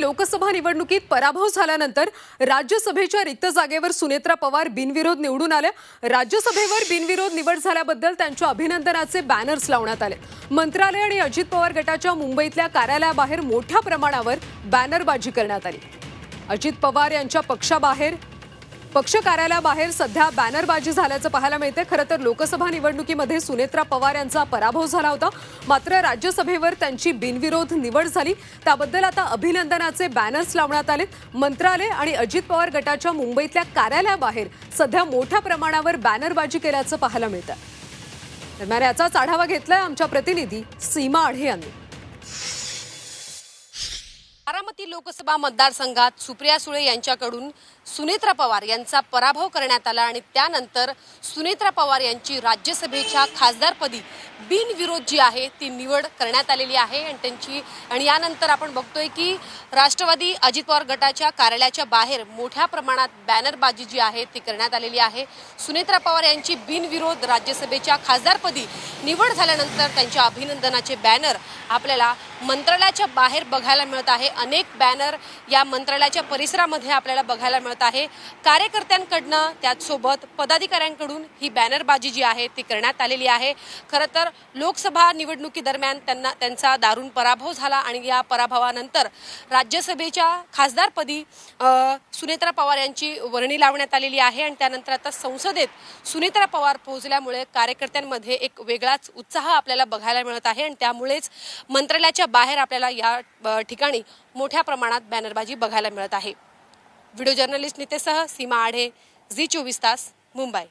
लोकसभा निवडणुकीत पराभव झाल्यानंतर राज्यसभेच्या रिक्त जागेवर सुनेत्रा पवार बिनविरोध निवडून आल्या. राज्यसभेवर बिनविरोध निवड झाल्याबद्दल त्यांच्या अभिनंदनाचे बॅनर्स लावण्यात आले मंत्रालय आणि अजित पवार गटाच्या मुंबईतल्या कार्यालयाबाहेर मोठ्या प्रमाणावर बॅनरबाजी करण्यात आली. अजित पवार यांच्या पक्षाबाहेर पक्ष कार्यालयाबाहेर सध्या बॅनरबाजी झाल्याचं पाहायला मिळते खरं तर लोकसभा निवडणुकीमध्ये सुनेत्रा पवार यांचा पराभव झाला होता. मात्र राज्यसभेवर त्यांची बिनविरोध निवड झाली. त्याबद्दल आता अभिनंदनाचे बॅनर्स लावण्यात आले मंत्रालय आणि अजित पवार गटाच्या मुंबईतल्या कार्यालयाबाहेर सध्या मोठ्या प्रमाणावर बॅनरबाजी केल्याचं पाहायला मिळतं दरम्यान याचाच आढावा घेतलाय आमच्या प्रतिनिधी सीमा आढे यांनी. अमरावती लोकसभा मतदारसंघात सुप्रिया सुळे यांच्याकडून सुनेत्रा पवार यांचा पराभव करण्यात आला आणि त्यानंतर सुनेत्रा पवार यांची राज्यसभेच्या खासदारपदी बिनविरोध जी आहे ती निवड करण्यात आलेली आहे आणि त्यांची आणि यानंतर आपण बघतोय की राष्ट्रवादी अजित पवार गटाच्या कार्यालयाच्या बाहेर मोठ्या प्रमाणात बॅनरबाजी जी आहे ती करण्यात आलेली आहे. सुनेत्रा पवार यांची बिनविरोध राज्यसभेच्या खासदारपदी निवड झाल्यानंतर त्यांच्या अभिनंदनाचे बॅनर आपल्याला मंत्रालयाच्या बाहेर बघायला मिळत आहे. अनेक बॅनर या मंत्रालयाच्या परिसरामध्ये आपल्याला बघायला मिळत आहे. कार्यकर्त्यांकडनं त्याचसोबत पदाधिकाऱ्यांकडून ही बॅनरबाजी जी आहे ती करण्यात आलेली आहे. खरं तर लोकसभा निवडणुकीदरम्यान त्यांना त्यांचा दारुण पराभव झाला आणि या पराभवानंतर राज्यसभेच्या खासदारपदी सुनेत्रा पवार यांची वर्णी लावण्यात आलेली आहे आणि त्यानंतर आता संसदेत सुनेत्रा पवार पोहोचल्यामुळे कार्यकर्त्यांमध्ये एक वेगळाच उत्साह आपल्याला बघायला मिळत आहे आणि त्यामुळेच मंत्रालयाच्या बाहेर आपल्याला या ठिकाणी मोठ्या मोठ्या प्रमाणात बॅनरबाजी बघायला मिळत आहे. व्हिडिओ जर्नलिस्ट नेतेसह सीमा आढे झी चोवीस तास मुंबई.